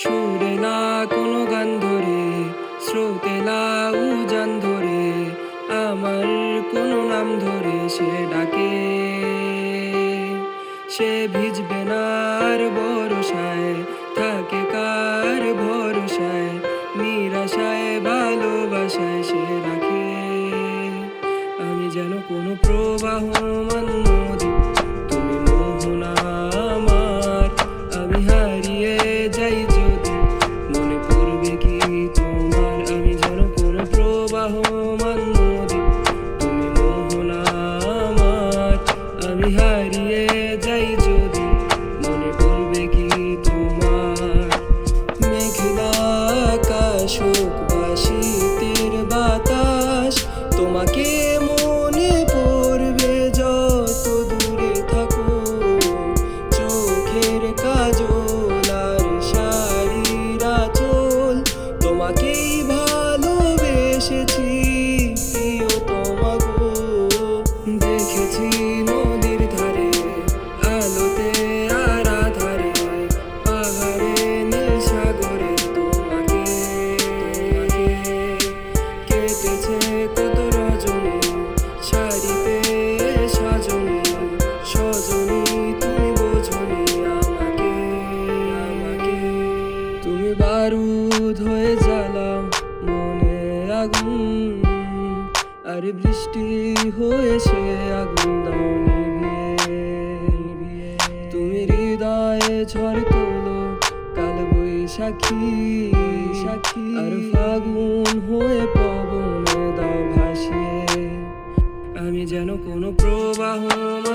সুরে না কোনো গান ধরে, স্রোতে না উজান ধরে, আমার কোনো নাম ধরে সে ডাকে। সে ভিজবে না আর ভরসায় থাকে কার ভরসায়, নিরাশায়, ভালোবাসায় সে ডাকে আমি যেন কোনো প্রবাহমান নদী তুমি মোহনা আকাশ বারুদ হয়ে জ্বালাও মনে আগুন। আর বৃষ্টি হয়েছে, আগুন দাও তুমি হৃদয়ে ঝড় তোলো, কাল বৈশাখী, সাক্ষী। আর ফাগুন হয়ে পবনে দাও ভাসিয়ে। আমি যেন কোনো প্রবাহমান